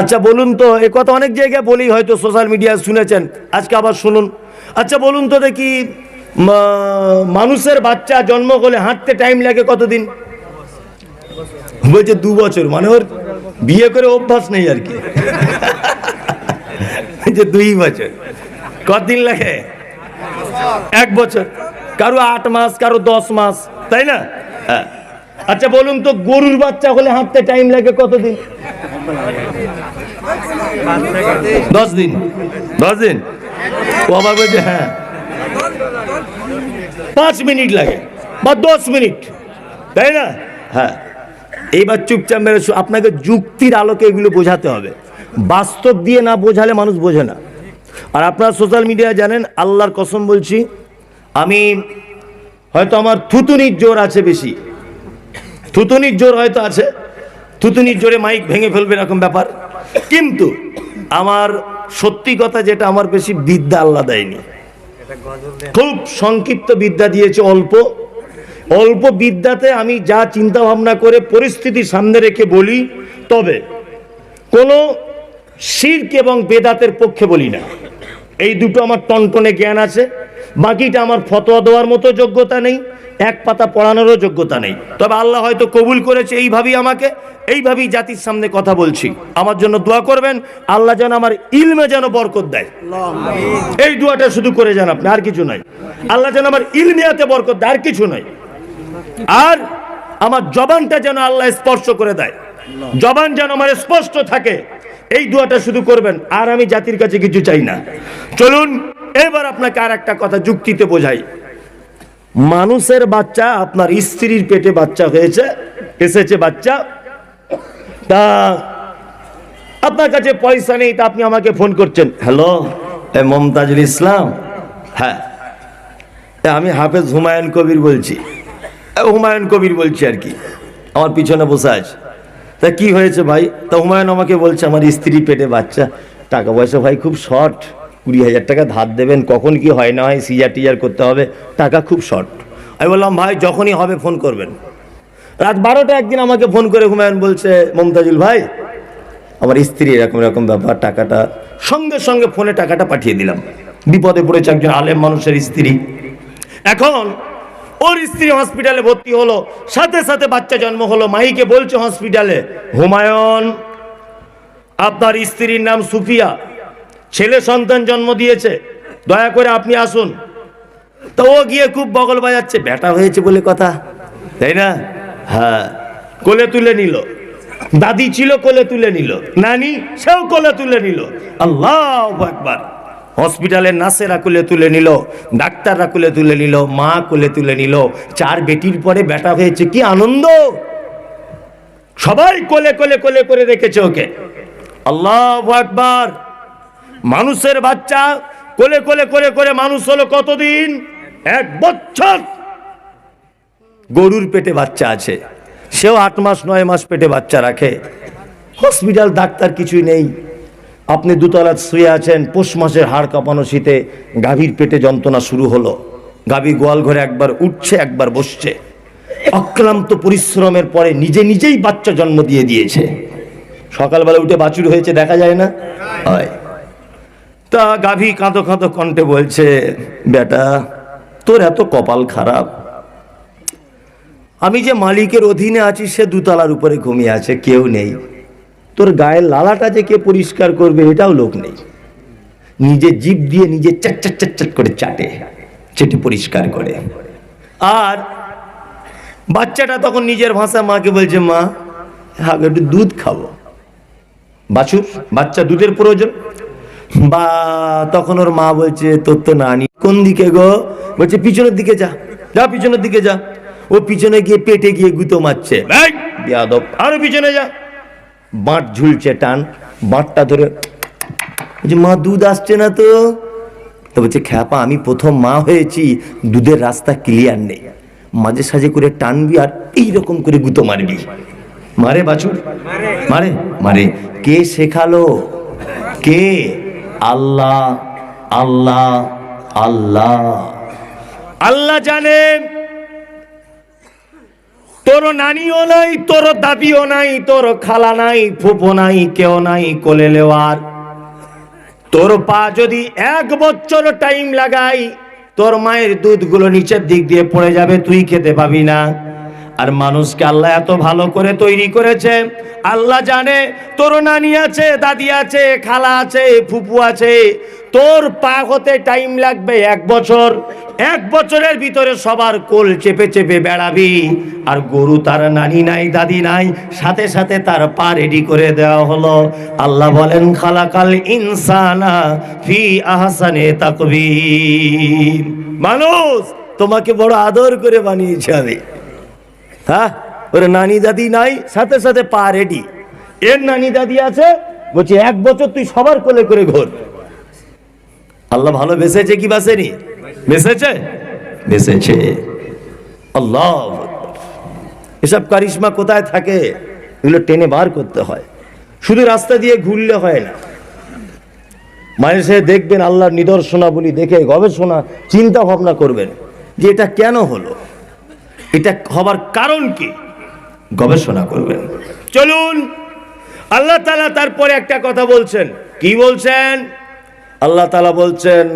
আচ্ছা বলুন তো, এ কথা অনেক জায়গায় বলি হয়তো সোশ্যাল মিডিয়ায় শুনেছেন, আজকে আবার শুনুন। আচ্ছা বলুন তো দেখি মানুষের বাচ্চা জন্ম হলে হাঁটতে টাইম লাগে কতদিন? বলছে দু বছর মানে ওর বিয়ে করে অভ্যাস নেই আর কি। যে দুই বছর, কতদিন লাগে? এক বছর, কারও আট মাস, কারও দশ মাস, তাই না? হ্যাঁ। আচ্ছা বলুন তো, গরুর বাচ্চা হলে হাঁটতে টাইম লাগে কতদিন? দশ দিন। দশ দিন? ও আবার বলছে হ্যাঁ। পাঁচ মিনিট লাগে, বা দশ মিনিট। তাই না? হ্যাঁ। এইবার চুপচাপ মেরে আপনাকে যুক্তির আলোকে এগুলো বোঝাতে হবে। বাস্তব দিয়ে না বোঝালে মানুষ বোঝে না। আর আপনারা সোশ্যাল মিডিয়ায় জানেন, আল্লাহর কসম বলছি, আমি হয়তো আমার থুতুনির জোর আছে বেশি। থুতুনির জোর হয়তো আছে। থুতুনির জোরে মাইক ভেঙে ফেলবে এরকম ব্যাপার। কিন্তু আমার সত্যি কথা যেটা আমার বেশি বিদ্যা আল্লাহ দেয়নি। খুব সংক্ষিপ্ত বিদ্যা দিয়েছে অল্প। অল্প বিদ্যাতে আমি যা চিন্তা ভাবনা করে পরিস্থিতি সামনে রেখে বলি, তবে কোনো শির্ক এবং বেদাতের পক্ষে বলি না। এই দুটো আমার টনটনে জ্ঞান আছে, বাকিটা আমার ফতোয়া দেওয়ার মতো যোগ্যতা নেই। এক পাতা পড়ানোরও যোগ্যতা নেই। তবে আল্লাহ হয়তো কবুল করেছে এইভাবেই আমাকে, এইভাবেই জাতির সামনে কথা বলছি। আমার জন্য দোয়া করবেন, আল্লাহ যেন আমার ইলমে যেন বরকত দেয়। এই দোয়াটা শুধু করে যান আপনি, আর কিছু নয়। আল্লাহ যেন আমার ইলমিয়াতে বরকত দেয়, আর কিছু নয়। আর আমার জবানটা যেন আল্লাহ স্পর্শ করে দেয়। জবান যেন আমার স্পষ্ট থাকে। এই দোয়াটা শুধু করবেন, আর আমি জাতির কাছে কিছু চাই না। চলুন, এবার আপনাকে আর একটা কথা যুক্তিতে বোঝাই। মানুষের বাচ্চা, আপনার স্ত্রীর পেটে বাচ্চা হয়েছে, এসেছে বাচ্চা। তা আপনার কাছে পয়সা নেই, তা আপনি আমাকে ফোন করছেন। হ্যালো মমতাজুল ইসলাম? হ্যাঁ। আমি হাফেজ হুমায়ুন কবির বলছি। হুমায়ুন কবির বলছি আর কি। আমার পিছনে বসে আছে। তা কি হয়েছে ভাই? তা হুমায়ুন আমাকে বলছে, আমার স্ত্রী পেটে বাচ্চা, টাকা পয়সা ভাই খুব শর্ট। কুড়ি হাজার টাকা ধার দেবেন, কখন কি হয় না হয় সিজার টিজার করতে হবে, টাকা খুব শর্ট আমি বললাম, ভাই, যখনই হবে ফোন করবেন। রাত বারোটা একদিন আমাকে ফোন করে হুমায়ুন বলছে, মমতাজুল ভাই, আমার স্ত্রী এরকম এরকম ব্যাপার, টাকাটা সঙ্গে সঙ্গে ফোনে টাকাটা পাঠিয়ে দিলাম। বিপদে পড়েছে একজন আলেম মানুষের স্ত্রী। এখন ওর স্ত্রী হসপিটালে ভর্তি হলো, সাথে সাথে বাচ্চা জন্ম হলো মাইকে বলছে হসপিটালে হুমায়ুন, আপনার স্ত্রীর নাম সুফিয়া। ছেলে সন্তান জন্ম দিয়েছে, দয়া করে আপনি আসুন। তো ও গিয়ে খুব বগল বাজাচ্ছে ব্যাটা হয়েছে বলে কথা। তাই না? হ্যাঁ কোলে তুলে নিল। দাদি ছিল, কোলে তুলে নিল। নানি, সেও কোলে তুলে নিল। আল্লাহ একবার হসপিটালের নার্সেরা কোলে তুলে নিল, ডাক্তাররা কোলে তুলে নিল, মা কোলে তুলে নিল। চার বেটির পরে ব্যাটা হয়েছে, কি আনন্দ! সবাই কোলে কোলে কোলে করে রেখেছে ওকে। আল্লাহ একবার মানুষের বাচ্চা, কোলে কোলে করে করে মানুষ হলো কতদিন? এক বছর। গরুর পেটে বাচ্চা আছে। সেও আট মাস, নয় মাস পেটে বাচ্চা রাখে। হসপিটাল, ডাক্তার কিছুই নেই। আপনি দুতলা শুয়ে আছেন, পৌষ মাসের হাড় কাঁপানো শীতে গাভীর পেটে যন্ত্রণা শুরু হলো। গাভী গোয়াল ঘরে একবার উঠছে, একবার বসছে। অক্লান্ত পরিশ্রমের পরে নিজে নিজেই বাচ্চা জন্ম দিয়ে দিয়েছে। সকালবেলা উঠে বাছুর হয়েছে, দেখা যায় না? হয়। তা গাভী কাঁদো কাঁদো কণ্ঠে বলছে, বেটা, তোর এত কপাল খারাপ। আমি যে মালিকের অধীনে আছি, সে দুতলার উপরে ঘুমিয়ে আছে, কেউ নেই। তোর গায়ের লালাটা যে কে পরিষ্কার করবে, এটাও লোক নেই। নিজে জিভ দিয়ে নিজে চাট চাট চাট করে চাটে চেটে পরিষ্কার করে। আর বাচ্চাটা তখন নিজের ভাষা মাকে বলছে, মা হ্যাঁ একটু দুধ খাব। বাছুর, বাচ্চা দুধের প্রয়োজন। বা তখন ওর মা বলছে তোর তো নানি। কোন দিকে গো? বলছে পিছনের দিকে যা। যা পিছনের দিকে যা। ও পিছনে গিয়ে পেটে গিয়ে গুঁতো মারছে। বেয়াদব। আরও পিছনে যা। বাঁট ঝুলছে টান। বাঁটটা ধরে বলছে মা দুধ আসছে না তো? তো বলছে খ্যাপা আমি প্রথম মা হয়েছি। দুধের রাস্তা ক্লিয়ার নেই। মাঝে সাঝে করে টানবি আর এইরকম করে গুঁতো মারবি। মারে বাছুর? মারে? মারে। কে শেখালো? কে? আল্লাহ আল্লাহ আল্লাহ। আল্লাহ জানে, তোর নানিও নাই, তোর দাদিও নাই, তোর খালা নাই ফুপো নাই, কেউ নাই, কোলে লেওয়ার। তোর পা যদি এক বছর টাইম লাগাই, তোর মায়ের দুধগুলো নিচের দিক দিয়ে পড়ে যাবে, তুই খেতে পাবি না। আর মানুষকে আল্লাহ এত ভালো করে তৈরি করেছে। আল্লাহ জানে, তোর নানি আছে, দাদি আছে, খালা আছে, ফুপু আছে। তোর পা হতে টাইম লাগবে এক বছর। এক বছরের ভিতরে সবার কোল চেপে চেপে বেড়াবি। আর গরু তার নানি নাই, দাদি নাই, সাথে সাথে তার পা রেডি করে দেওয়া হলো। আল্লাহ বলেন, খালাকাল ইনসানা ফি আহসানে তাকবীর। মানুষ, তোমাকে বড় আদর করে বানিয়েছে আমি। হ্যাঁ? ওর নানি দাদি নাই, সাথে সাথে পা রেডি। এর নানি দাদি আছে, বলছি, এক বছর তুই সবার কোলে করে ঘোর। আল্লাহ ভালো বেসেছে কি বাসেনি? বেসেছে বেসেছে আল্লাহ। এসব কারিশমা কোথায় থাকে? এগুলো টেনে বার করতে হয়। শুধু রাস্তা দিয়ে ঘুরলে হয় না। মানুষে দেখবেন আল্লাহর নিদর্শনাবলী দেখে গবেষণা চিন্তা ভাবনা করবেন যে এটা কেন হলো? এটা হবার কারণ কি? গবেষণা করবেন। চলুন, আল্লাহ তালা তারপরে একটা কথা বলছেন। কি বলছেন? আল্লাহ তালা বলছেন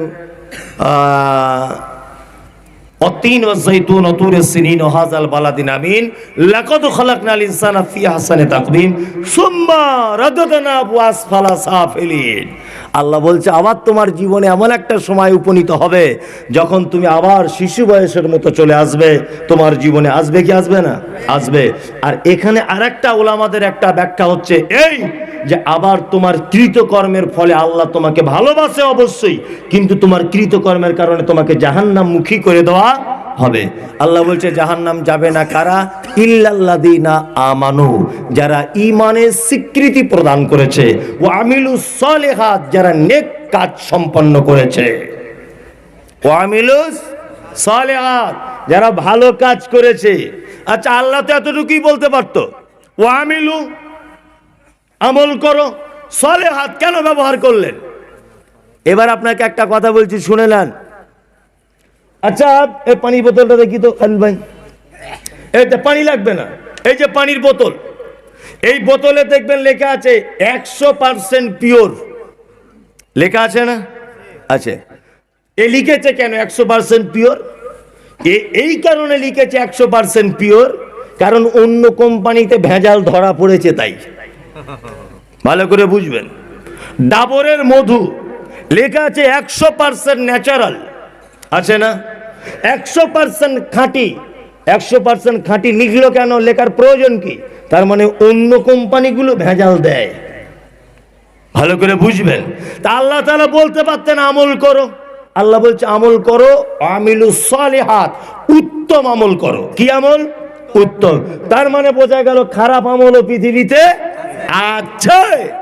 অতীন ওয়াসাইতুন অতুর সিনিন ওহাজাল বালাদিন আমিন, লাকদ খলাকনাল ইনসানা ফি হাসানে তাকদিম সুম্মা রাদাদনা ওয়াসফালা সাফিলিন। আল্লাহ বলছে, আবার তোমার জীবনে এমন একটা সময় উপনীত হবে যখন তুমি আবার শিশু বয়সের মতো চলে আসবে। তোমার জীবনে আসবে কি আসবে না? আসবে। আর এখানে আরেকটা ওলামাদের একটা ব্যাখ্যা হচ্ছে এই যে, আবার তোমার কৃতকর্মের ফলে আল্লাহ তোমাকে ভালোবাসে অবশ্যই, কিন্তু তোমার কৃতকর্মের কারণে তোমাকে জাহান্নাম মুখী করে দেওয়া হবে। আল্লাহ বলছে, জাহান্নাম যাবে না কারা? ইল্লাল্লাদিনা আমানু, যারা ইমানের স্বীকৃতি প্রদান করেছে। ও আমিলু সলেহাত, যারা নেক কাজ সম্পন্ন করেছে। ও আমিলু সলেহাত, যারা ভালো কাজ করেছে। আচ্ছা আল্লাহ তো এতটুকুই বলতে পারতো। ও আমিলু, আমল করো, সলেহাত কেন ব্যবহার করলেন? এবার আপনাকে একটা কথা বলছি, শুনে নেন। আচ্ছা এই পানির বোতলটা দেখি তো, খালিল ভাই। এতে পানি লাগবে না, এই যে পানির বোতল। এই বোতলে দেখবেন লেখা আছে, একশো পার্সেন্ট পিওর লেখা আছে না? আছে। এ লিখেছে কেন একশো পার্সেন্ট পিওর এই কারণে লিখেছে একশো পার্সেন্ট পিওর কারণ অন্য কোম্পানিতে ভেজাল ধরা পড়েছে তাই। ভালো করে বুঝবেন। ডাবরের মধু, লেখা আছে একশো পার্সেন্ট ন্যাচারাল আছে না? একশো পার্সেন্ট খাঁটি, একশো পার্সেন্ট খাঁটি লিখলো কেন? লেখার প্রয়োজন কি? তার মানে অন্য কোম্পানিগুলো ভেজাল দেয়। ভালো করে বুঝবেন। তা আল্লাহ তাআলা বলতে পারতেন, আমল করো। আল্লাহ বলছে, আমল করো, আমিলু সালেহাত, উত্তম আমল করো। কি আমল? উত্তম। তার মানে বোঝা গেল, খারাপ আমলও পৃথিবীতে আছে।